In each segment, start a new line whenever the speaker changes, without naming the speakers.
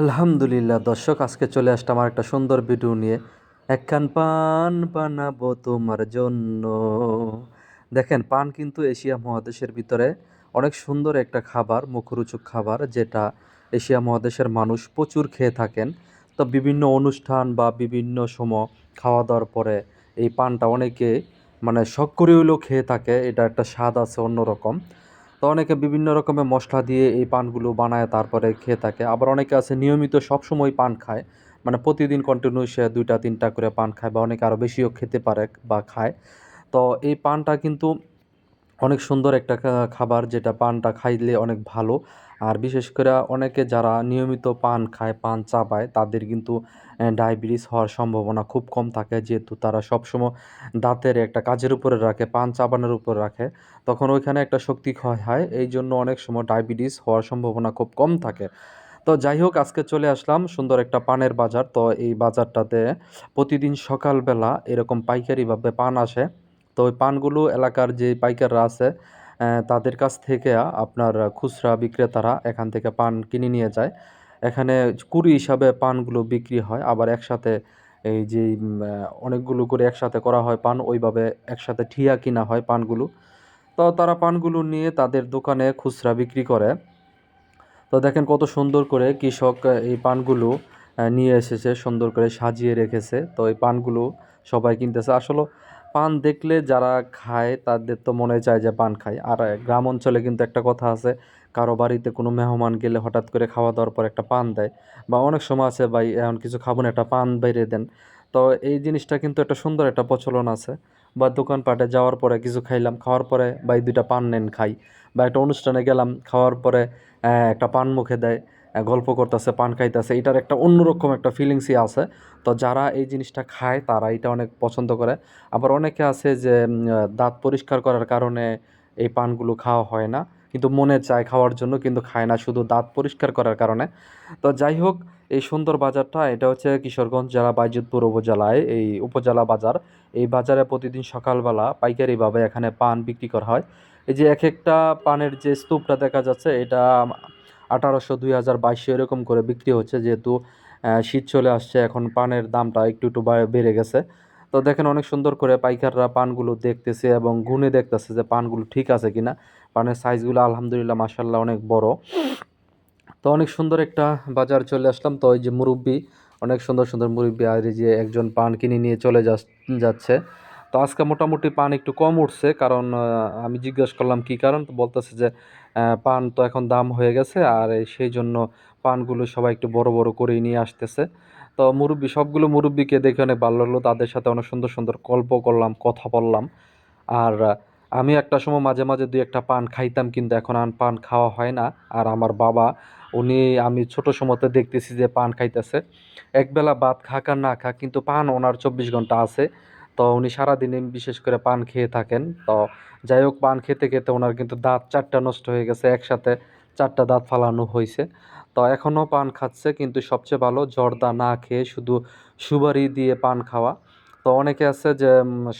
আলহামদুলিল্লাহ, দর্শক, আজকে চলে আসলাম আমার একটা সুন্দর ভিডিও নিয়ে। একখান পান বানাবো তোমার জন্য। দেখেন, পান কিন্তু এশিয়া মহাদেশের ভিতরে অনেক সুন্দর একটা খাবার, মুখরোচক খাবার, যেটা এশিয়া মহাদেশের মানুষ প্রচুর খেয়ে থাকেন। তো বিভিন্ন অনুষ্ঠান বা বিভিন্ন সময় খাওয়া দাওয়ার পরে এই পানটা অনেকে মানে শখ করে হলেও খেয়ে থাকে, এটা একটা স্বাদ আছে অন্যরকম। তো অনেকে বিভিন্ন রকমের মশলা দিয়ে এই পানগুলো বানায়, তারপরে খেয়ে থাকে। আবার অনেকে আছে নিয়মিত সবসময় পান খায়। মানে প্রতিদিন কন্টিনিউ সে দুইটা, তিনটা করে পান খায় বা অনেকে আরও বেশিও খেতে পারে বা খায়। তো এই পানটা কিন্তু অনেক সুন্দর একটা খাবার যেটা পানটা খাইলে অনেক ভালো। আর বিশেষ করে অনেকে যারা নিয়মিত পান খায়, পান চাবায়, তাদের কিন্তু ডায়াবেটিস হওয়ার সম্ভাবনা খুব কম থাকে। যেহেতু তারা সবসময় দাঁতের একটা কাজের উপরে রাখে, পান চাবানোর উপর রাখে, তখন ওইখানে একটা শক্তি ক্ষয় হয়। এই জন্য অনেক সময় ডায়াবেটিস হওয়ার সম্ভাবনা খুব কম থাকে। তো যাই হোক, আজকে চলে আসলাম সুন্দর একটা পানের বাজার। তো এই বাজারটাতে প্রতিদিন সকালবেলা এরকম পাইকারিভাবে পান আসে। তো ওই পানগুলো এলাকার যে পাইকাররা আছে তাদের কাছ থেকে আপনার খুচরা বিক্রেতারা এখান থেকে পান কিনে নিয়ে যায়। এখানে কুড়ি হিসাবে পানগুলো বিক্রি হয়, আবার একসাথে এই যে অনেকগুলো করে একসাথে করা হয় পান, ওইভাবে একসাথে ঠিয়া কিনা হয় পানগুলো। তো তারা পানগুলো নিয়ে তাদের দোকানে খুচরা বিক্রি করে। তো দেখেন কত সুন্দর করে কৃষক এই পানগুলো নিয়ে এসেছে, সুন্দর করে সাজিয়ে রেখেছে। তো এই পানগুলো সবাই কিনতেছে। আসলে পান দেখলে যারা খায়, তাদের তো মনে চায় যে পান খায়। আর গ্রাম অঞ্চলে কিন্তু একটা কথা আছে, কারও বাড়িতে কোনো মেহমান গেলে হঠাৎ করে খাওয়া দাওয়ার পর একটা পান দেয় বা অনেক সময় আছে, ভাই, এমন কিছু খাব না, একটা পান বাইরে দেন। তো এই জিনিসটা কিন্তু একটা সুন্দর একটা প্রচলন আছে। বা দোকানপাটে যাওয়ার পরে কিছু খাইলাম, খাওয়ার পরে বা দুইটা পান নেন, খাই। বা একটা অনুষ্ঠানে গেলাম, খাওয়ার পরে একটা পান মুখে দেয়। গল্প করতেছে, পান খাইতেছে, এটার একটা অন্যরকম একটা ফিলিংসই আছে। তো যারা এই জিনিসটা খায়, তারা এটা অনেক পছন্দ করে। আবার অনেকে আছে যে দাঁত পরিষ্কার করার কারণে এই পানগুলো খাওয়া হয় না, কিন্তু মনে চায় খাওয়ার জন্য, কিন্তু খায় না, শুধু দাঁত পরিষ্কার করার কারণে। তো যাই হোক, এই সুন্দর বাজারটা, এটা হচ্ছে কিশোরগঞ্জ জেলা বাইজুদপুর উপজেলায়, এই উপজেলা বাজার। এই বাজারে প্রতিদিন সকালবেলা পাইকারিভাবে এখানে পান বিক্রি করা হয়। এই যে এক একটা পানের যে স্তূপটা দেখা যাচ্ছে, এটা আঠারোশো দুই হাজার বাইশশো এরকম করে বিক্রি হচ্ছে, যেহেতু শীত চলে আসছে, এখন পানের দামটা একটু একটু বেড়ে গেছে। তো দেখেন অনেক সুন্দর করে পাইকাররা পানগুলো দেখতেছে এবং গুনে দেখতেছে যে পানগুলো ঠিক আছে কিনা। পানের সাইজগুলো আলহামদুলিল্লাহ মাসাল্লাহ অনেক বড়। তো অনেক সুন্দর একটা বাজার চলে আসলাম। তো ওই যে মুরব্বী, অনেক সুন্দর সুন্দর মুরব্বী, আর যে একজন পান কিনে নিয়ে চলে যাচ্ছে। তো আজকে মোটামুটি পান একটু কম উঠছে, কারণ আমি জিজ্ঞেস করলাম কি কারণ? তো বলতেছে যে পান তো এখন দাম হয়ে গেছে, আর সেই জন্য পানগুলো সবাই একটু বড় বড় করেই নিয়ে আসতেছে। তো মুরব্বী, সবগুলো মুরব্বীকে দেখে অনেক ভালো লাগল, তাদের সাথে অনেক সুন্দর সুন্দর গল্প করলাম, কথা বললাম। আর, আমি একটা সময় মাঝে মাঝে দুই একটা পান খাইতাম, কিন্তু এখন আর পান খাওয়া হয় না। আর আমার বাবা, উনি, আমি ছোট সময়তে দেখতেছি যে পান খাইতেছে। একবেলা ভাত খাক আর না খাক, কিন্তু পান ওনার চব্বিশ ঘণ্টা আছে। তো উনি সারাদিনে বিশেষ করে পান খেয়ে থাকেন। তো যাই হোক পান খেতে খেতে ওনার কিন্তু দাঁত চারটা নষ্ট হয়ে গেছে, একসাথে চারটা দাঁত ফালানো হয়েছে। তো এখনও পান খাচ্ছে, কিন্তু সবচেয়ে ভালো জর্দা না খেয়ে শুধু সুবারি দিয়ে পান খাওয়া। তো অনেকে আছে যে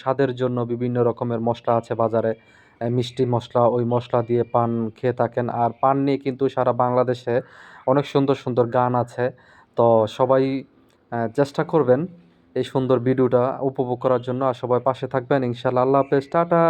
স্বাদের জন্য বিভিন্ন রকমের মশলা আছে বাজারে মিষ্টি মশলা, ওই মশলা দিয়ে পান খেয়ে থাকেন। আর পান নিয়ে কিন্তু সারা বাংলাদেশে অনেক সুন্দর সুন্দর গান আছে। তো সবাই চেষ্টা করবেন। এই সুন্দর ভিডিওটা উপভোগ করার জন্য আর সবাই পাশে থাকবেন। ইনশাল্লাহ আল্লাহ হাফেজ টাটা।